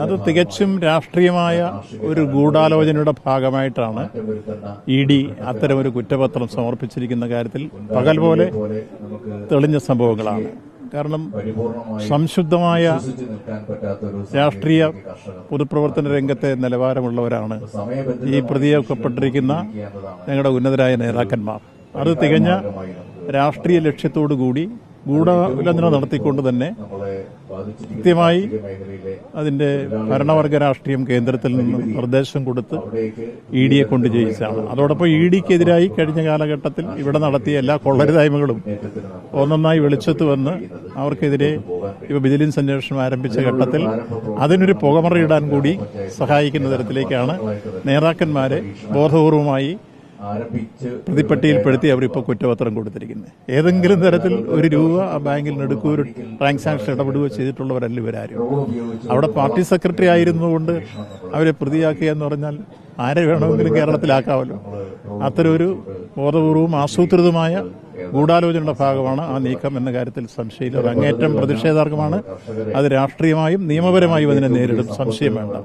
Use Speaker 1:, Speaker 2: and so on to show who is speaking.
Speaker 1: അത് തികച്ചും രാഷ്ട്രീയമായ ഒരു ഗൂഢാലോചനയുടെ ഭാഗമായിട്ടാണ് ഇ ഡി അത്തരമൊരു കുറ്റപത്രം സമർപ്പിച്ചിരിക്കുന്ന കാര്യത്തിൽ പകൽ പോലെ തെളിഞ്ഞ സംഭവങ്ങളാണ്. കാരണം സംശുദ്ധമായ രാഷ്ട്രീയ പൊതുപ്രവർത്തന രംഗത്തെ നിലവാരമുള്ളവരാണ് ഈ പ്രതിയൊക്കപ്പെട്ടിരിക്കുന്ന ഞങ്ങളുടെ ഉന്നതരായ നേതാക്കന്മാർ. അത് തികഞ്ഞ രാഷ്ട്രീയ ലക്ഷ്യത്തോടു കൂടി ഗൂഢാലോചന നടത്തിക്കൊണ്ട് തന്നെ കൃത്യമായി അതിന്റെ ഭരണവർഗ രാഷ്ട്രീയം കേന്ദ്രത്തിൽ നിന്ന് നിർദ്ദേശം കൊടുത്ത് ഇ ഡിയെ കൊണ്ട് ജയിച്ചാണ് അതോടൊപ്പം ഇ ഡിക്കെതിരായി കഴിഞ്ഞ കാലഘട്ടത്തിൽ ഇവിടെ നടത്തിയ എല്ലാ കൊള്ളരുതായ്മകളും ഒന്നൊന്നായി വെളിച്ചത്ത് വന്ന് അവർക്കെതിരെ ഇവ വിജിലൻസ് അന്വേഷണം ആരംഭിച്ച ഘട്ടത്തിൽ അതിനൊരു പുകമറയിടാൻ കൂടി സഹായിക്കുന്ന തരത്തിലേക്കാണ് നേതാക്കന്മാരെ ബോധപൂർവമായി പ്രതിപ്പട്ടികയിൽപ്പെടുത്തി അവരിപ്പോൾ കുറ്റപത്രം കൊടുത്തിരിക്കുന്നത് ഏതെങ്കിലും തരത്തിൽ ഒരു രൂപ ആ ബാങ്കിൽ നിന്ന് എടുക്കുകയോ ഒരു ട്രാൻസാക്ഷൻ ഇടപെടുകയോ ചെയ്തിട്ടുള്ളവരല്ല ഇവരാരും. അവിടെ പാർട്ടി സെക്രട്ടറി ആയിരുന്നുകൊണ്ട് അവരെ പ്രതിയാക്കുക എന്ന് പറഞ്ഞാൽ ആരെ വേണമെങ്കിലും കേരളത്തിലാക്കാമല്ലോ. അത്തരമൊരു ബോധപൂർവവും ആസൂത്രിതമായ ഗൂഢാലോചനയുടെ ഭാഗമാണ് ആ നീക്കം എന്ന കാര്യത്തിൽ സംശയമില്ല. അത് അങ്ങേറ്റം പ്രതിഷേധാർഹമാണ് അത് രാഷ്ട്രീയമായും നിയമപരമായും അതിനെ നേരിടും. സംശയം വേണ്ട.